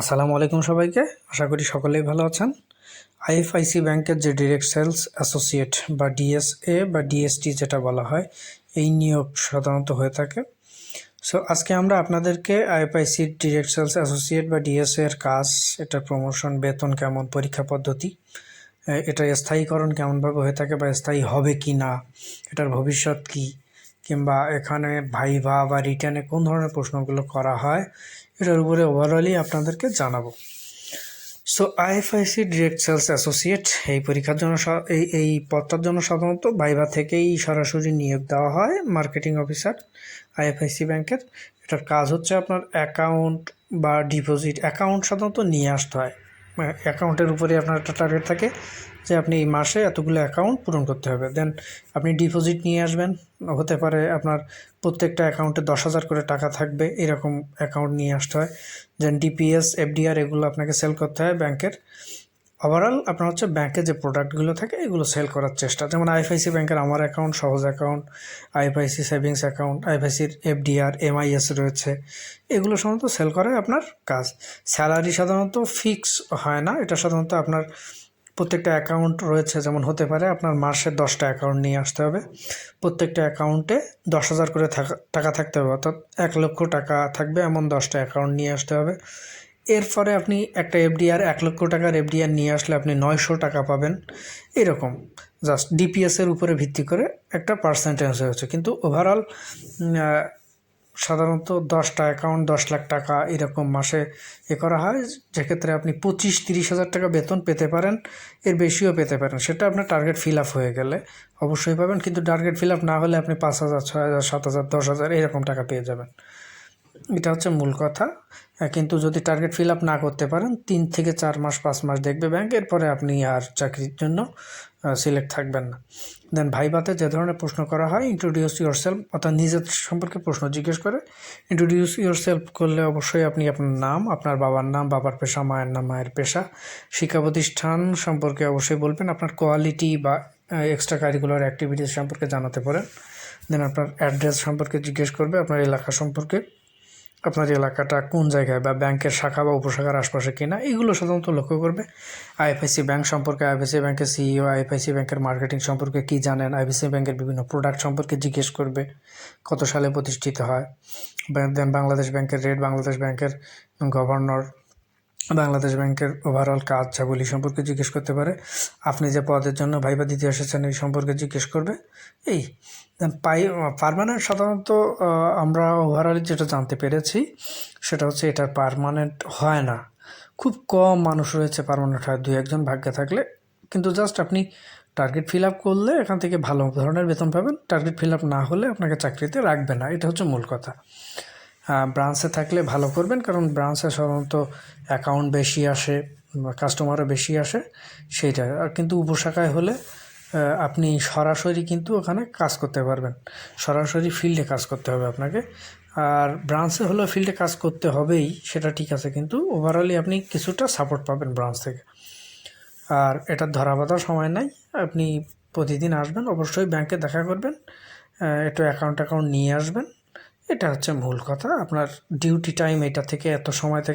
আসসালামু আলাইকুম সবাইকে। আশা করি সকলেই ভালো আছেন। আইএফআইসি ব্যাংকের যে ডিরেক্ট সেলস অ্যাসোসিয়েট বা ডিএসএ বা ডিএসটি যেটা বলা হয়, এই নিয়োগ সাধারণত হয়ে থাকে। সো আজকে আমরা আপনাদেরকে আইএফআইসির ডিরেক্ট সেলস অ্যাসোসিয়েট বা ডিএসএ এর কাজ, এটার প্রমোশন বেতন কেমন, পরীক্ষা পদ্ধতি এটা স্থায়ীকরণ কেমনভাবে হয়ে থাকে বা স্থায়ী হবে কি না এটার ভবিষ্যৎ কি কিংবা এখানে ভাইভা বা রিটার্নে কোন ধরনের প্রশ্নগুলো করা হয়, এটার উপরে ওভারঅলই আপনাদেরকে জানাব। So IFIC direct sales associate এই পরীক্ষার জন্য এই এই পদটার জন্য সাধারণত ভাইভা থেকেই সরাসরি নিয়োগ দেওয়া হয় মার্কেটিং অফিসার আইএফআইসি ব্যাংকের। এটার কাজ হচ্ছে আপনার অ্যাকাউন্ট বা ডিপোজিট অ্যাকাউন্ট সাধারণত নিয়ে আসতে হয়। অ্যাকাউন্টের উপরে আপনার একটা টার্গেট থাকে যে আপনি এই মাসে এতগুলো অ্যাকাউন্ট পূরণ করতে হবে। দেন আপনি ডিপোজিট নিয়ে আসবেন। হতে পারে আপনার প্রত্যেকটা অ্যাকাউন্টে দশ হাজার করে টাকা থাকবে, এরকম অ্যাকাউন্ট নিয়ে আসতে হয়। দেন ডিপিএস এফডিআর এগুলো আপনাকে সেল করতে হয় ব্যাংকের ওভারঅল আপনার হচ্ছে ব্যাংকে যে প্রোডাক্টগুলো থাকে, এগুলো সেল করার চেষ্টা। যেমন আইএফআইসি ব্যাংকের আমার অ্যাকাউন্ট সহজ অ্যাকাউন্ট আইএফআইসি সেভিংস অ্যাকাউন্ট আইএফআইসির এফডিআর এমআইএস রয়েছে। এগুলো সাধারণত সেল করাই আপনার কাজ। স্যালারি সাধারণত ফিক্স হয় না। এটা সাধারণত আপনার প্রত্যেকটা অ্যাকাউন্ট রয়েছে। যেমন হতে পারে আপনার মাসে দশটা অ্যাকাউন্ট নিয়ে আসতে হবে। প্রত্যেকটা অ্যাকাউন্টে দশ হাজার করে থাকা- টাকা থাকতে হবে। অর্থাৎ এক লক্ষ টাকা থাকবে এমন দশটা অ্যাকাউন্ট নিয়ে আসতে হবে। এরপরে আপনি একটা এফডিআর, এক লক্ষ টাকার এফডিআর নিয়ে আসলে আপনি নয়শো টাকা পাবেন। এরকম। জাস্ট ডিপিএসের উপরে ভিত্তি করে একটা পার্সেন্টেজ হয়েছে। কিন্তু ওভারঅল সাধারণত দশটা অ্যাকাউন্ট দশ লাখ টাকা এরকম মাসে এ করা হয়। যেক্ষেত্রে আপনি পঁচিশ তিরিশ হাজার টাকা বেতন পেতে পারেন, এর বেশিও পেতে পারেন। সেটা আপনার টার্গেট ফিল আপ হয়ে গেলে অবশ্যই পাবেন। কিন্তু টার্গেট ফিল আপ না হলে আপনি পাঁচ হাজার, ছয় হাজার, সাত হাজার, দশ হাজার এরকম টাকা পেয়ে যাবেন। এটা হচ্ছে মূল কথা। কিন্তু যদি টার্গেট ফিল আপ না করতে পারেন, তিন থেকে চার মাস, পাঁচ মাস দেখবে ব্যাংক এরপরে আপনি আর চাকরির জন্য সিলেক্ট থাকবেন না। দেন ভাইবাতে যে ধরনের প্রশ্ন করা হয় ইন্ট্রোডিউস ইউর সেলফ অর্থাৎ নিজের সম্পর্কে প্রশ্ন জিজ্ঞেস করে। ইন্ট্রোডিউস ইউর সেলফ করলে অবশ্যই আপনি আপনার নাম, আপনার বাবার নাম, বাবার পেশা, মায়ের নাম, মায়ের পেশা শিক্ষা প্রতিষ্ঠান সম্পর্কে অবশ্যই বলবেন। আপনার কোয়ালিটি বা এক্সট্রা কারিকুলার অ্যাক্টিভিটিস সম্পর্কে জানাতে পারেন। দেন আপনার অ্যাড্রেস সম্পর্কে জিজ্ঞেস করবে, আপনার এলাকা সম্পর্কে। আপনার এলাকাটা কোন জায়গায় বা ব্যাংকের শাখা বা উপশাখার আশপাশে কিনা, এগুলো সাধারণত লক্ষ্য করবে। আইএফআইসি ব্যাংক সম্পর্কে, আইএফআইসি ব্যাংকের সিইও, আইএফআইসি ব্যাংকের মার্কেটিং সম্পর্কে কি জানেন, আইএফআইসি ব্যাংকের বিভিন্ন প্রোডাক্ট সম্পর্কে জিজ্ঞেস করবে, কত সালে প্রতিষ্ঠিত হয়। দেন বাংলাদেশ ব্যাংকের রেট, বাংলাদেশ ব্যাংকের গভর্নর বাংলাদেশ ব্যাংকের ওভারঅল কাজ যেগুলি সম্পর্কে জিজ্ঞেস করতে পারে, আপনি যে পদের জন্য ভাইবা দিতে এসেছেন এই সম্পর্কে জিজ্ঞেস করবে। এই, পাই পারমানেন্ট সাধারণত আমরা ওভারঅল যেটা জানতে পেরেছি, সেটা হচ্ছে এটার পারমানেন্ট হয় না। খুব কম মানুষ রয়েছে পারমানেন্ট হয় দু একজন ভাগ্যে থাকলে। কিন্তু জাস্ট আপনি টার্গেট ফিল আপ করলে এখান থেকে ভালো ধরনের বেতন পাবেন টার্গেট ফিল আপ না হলে আপনাকে চাকরিতে রাখবে না, এটা হচ্ছে মূল কথা। ব্রাঞ্চে থাকলে ভালো করবেন, কারণ ব্রাঞ্চে সাধারণত অ্যাকাউন্ট বেশি আসে কাস্টমারও বেশি আসে সেইটা। আর কিন্তু উপশাখায় হলে আপনি সরাসরি কিন্তু ওখানে কাজ করতে পারবেন। সরাসরি ফিল্ডে কাজ করতে হবে আপনাকে। আর ব্রাঞ্চে হলেও ফিল্ডে কাজ করতে হবেই, সেটা ঠিক আছে, কিন্তু ওভারঅলি আপনি কিছুটা সাপোর্ট পাবেন ব্রাঞ্চ থেকে। আর এটা ধরা বাঁধার সময় নাই, আপনি প্রতিদিন আসবেন, অবশ্যই ব্যাংকে দেখা করবেন একটু অ্যাকাউন্ট অ্যাকাউন্ট নিয়ে আসবেন। এটা হচ্ছে মূল কথা। আপনার ডিউটি টাইম এটা থেকে এত সময় থেকে